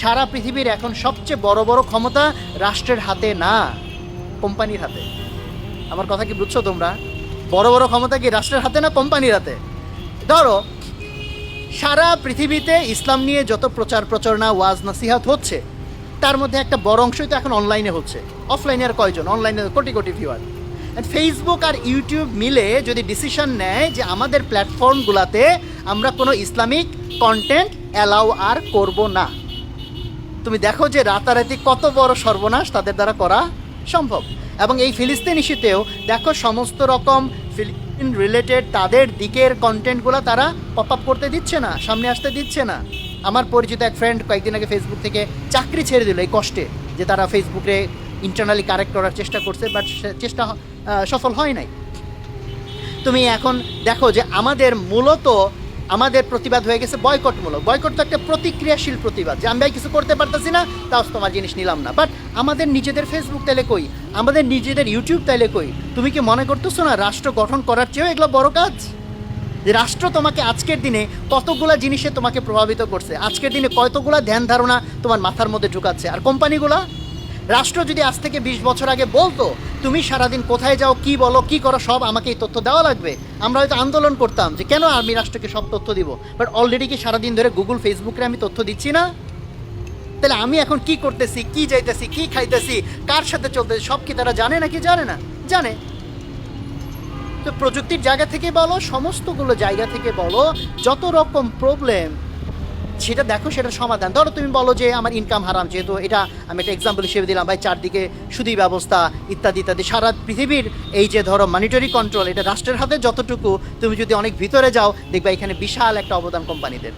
সারা পৃথিবীর এখন সবচেয়ে বড় বড় ক্ষমতা রাষ্ট্রের হাতে না, কোম্পানির হাতে। আমার কথা কি বুঝছ তোমরা? বড় বড় ক্ষমতা কি রাষ্ট্রের হাতে না কোম্পানির হাতে? ধরো, সারা পৃথিবীতে ইসলাম নিয়ে যত প্রচার প্রচারণা, ওয়াজ, নাসিহাত হচ্ছে, তার মধ্যে একটা বড় অংশই তো এখন অনলাইনে হচ্ছে। অফলাইনে আর কয়জন? অনলাইনে কোটি কোটি ভিউয়ার ফেসবুক আর ইউটিউব মিলে যদি ডিসিশন নেয় যে আমাদের প্ল্যাটফর্মগুলোতে আমরা কোনো ইসলামিক কন্টেন্ট অ্যালাউ আর করব না তুমি দেখো যে রাতারাতি কত বড় সর্বনাশ তাদের দ্বারা করা সম্ভব। এবং এই ফিলিস্তিন ইস্যুতেও দেখো সমস্ত রকম ফিলিস্তিন রিলেটেড তাদের দিকের কন্টেন্টগুলো তারা পপ আপ করতে দিচ্ছে না, সামনে আসতে দিচ্ছে না। আমার পরিচিত এক ফ্রেন্ড কয়েকদিন আগে ফেসবুক থেকে চাকরি ছেড়ে দিল এই কষ্টে, যে তারা ফেসবুকে ইন্টারনালি কারেক্ট করার চেষ্টা করছে বাট চেষ্টা সফল হয় নাই। তুমি এখন দেখো যে আমাদের মূলত আমাদের প্রতিবাদ হয়ে গেছে বয়কটমূলক। বয়কট তো একটা প্রতিক্রিয়াশীল প্রতিবাদ যে আমি কিছু করতে পারতেছি না, তাও তোমার জিনিস নিলাম না। বাট আমাদের নিজেদের ফেসবুক তাইলে কই? আমাদের নিজেদের ইউটিউব তাইলে কই? তুমি কি মনে করতেছো না রাষ্ট্র গঠন করার চেয়েও এগুলো বড় কাজ? যে রাষ্ট্র তোমাকে আজকের দিনে কতগুলা জিনিসে তোমাকে প্রভাবিত করছে? আজকের দিনে কতগুলা ধ্যান ধারণা তোমার মাথার মধ্যে ঢুকাচ্ছে? আর কোম্পানিগুলা? রাষ্ট্র যদি আজ থেকে বিশ বছর আগে বলতো, তুমি সারাদিন কোথায় যাও, কি বলো, কি করো, সব আমাকে এই তথ্য দেওয়া লাগবে। আমরা হয়তো আন্দোলন করতাম যে, কেন আমি রাষ্ট্রকে সব তথ্য দিব? বাট অলরেডি কি সারাদিন ধরে গুগল ফেসবুকে আমি তথ্য দিচ্ছি না? তাহলে আমি এখন কি করতেছি, কি যাইতেছি, কি খাইতেছি, কার সাথে চলতেছি, সব কি তারা জানে নাকি জানে না? জানে। তো প্রযুক্তির জায়গা থেকে বলো, সমস্তগুলো জায়গা থেকে বলো, যত রকম প্রবলেম সেটা দেখো সেটা সমাধান। ধরো তুমি বলো যে আমার ইনকাম হারাম, যেহেতু এটা আমি একটা এক্সাম্পল হিসেবে দিলাম, ভাই, চারদিকে সুদী ব্যবস্থা, ইত্যাদি ইত্যাদি। সারা পৃথিবীর এই যে ধরো মনিটরি কন্ট্রোল এটা রাষ্ট্রের হাতে যতটুকু, তুমি যদি অনেক ভিতরে যাও, দেখবা এখানে বিশাল একটা অবদান কোম্পানিদের।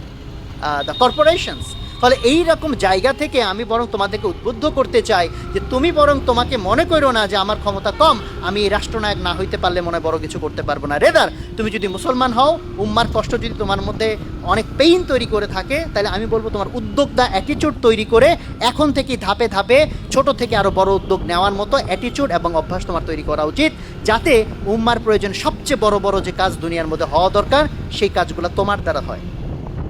দ্য কর্পোরেশনস ফলে এই রকম জায়গা থেকে আমি বরং তোমাদেরকে উদ্বুদ্ধ করতে চাই যে তুমি বরং তোমাকে মনে করো না যে আমার ক্ষমতা কম, আমি এই রাষ্ট্রনায়ক না হইতে পারলে মনে বড় কিছু করতে পারব না। রেদার, তুমি যদি মুসলমান হও, উম্মার কষ্ট যদি তোমার মধ্যে অনেক পেইন তৈরি করে থাকে, তাহলে আমি বলব তোমার উদ্যোক্তা অ্যাটিচিউড তৈরি করে এখন থেকে ধাপে ধাপে ছোট থেকে আরও বড় উদ্যোগ নেওয়ার মতো অ্যাটিচিউড এবং অভ্যাস তোমার তৈরি করা উচিত, যাতে উম্মার প্রয়োজন সবচেয়ে বড় বড় যে কাজ দুনিয়ার মধ্যে হওয়া দরকার, সেই কাজগুলো তোমার দ্বারা হয়।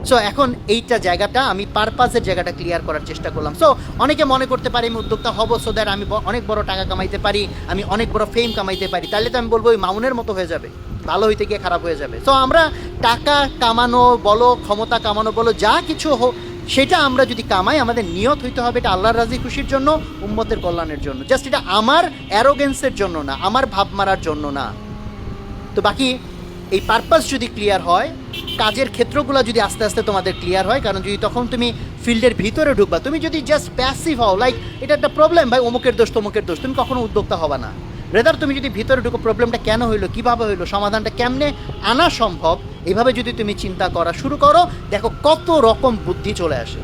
সো এখন এইটা জায়গাটা আমি পারপাসের জায়গাটা ক্লিয়ার করার চেষ্টা করলাম। সো অনেকে মনে করতে পারি আমি উদ্যোক্তা হব সো দ্যাট আমি অনেক বড় টাকা কামাইতে পারি, আমি অনেক বড় ফেম কামাইতে পারি। তাহলে তো আমি বলব ওই মাউনের মতো হয়ে যাবে, ভালো হইতে গিয়ে খারাপ হয়ে যাবে। সো আমরা টাকা কামানো বলো, ক্ষমতা কামানো বলো, যা কিছু হোক, সেটা আমরা যদি কামাই, আমাদের নিয়ত হইতে হবে এটা আল্লাহর রাজি খুশির জন্য, উম্মতের কল্যাণের জন্য। জাস্ট এটা আমার অ্যারোগেন্সের জন্য না, আমার ভাব মারার জন্য না। তো বাকি এই পারপাস যদি ক্লিয়ার হয়, কাজের ক্ষেত্রগুলো যদি আস্তে আস্তে তোমাদের ক্লিয়ার হয়, কারণ যদি তখন তুমি ফিল্ডের ভিতরে ঢুকবা, তুমি যদি জাস্ট প্যাসিভ হও লাইক এটা একটা প্রবলেম ভাই, অমুকের দোষ, তমুকের দোষ, তুমি কখনো উদ্যোক্তা হবা না। রেদার তুমি যদি ভিতরে ঢুকো প্রবলেমটা কেন হইল, কীভাবে হইল, সমাধানটা কেমনে আনা সম্ভব এইভাবে যদি তুমি চিন্তা করা শুরু করো, দেখো কত রকম বুদ্ধি চলে আসে।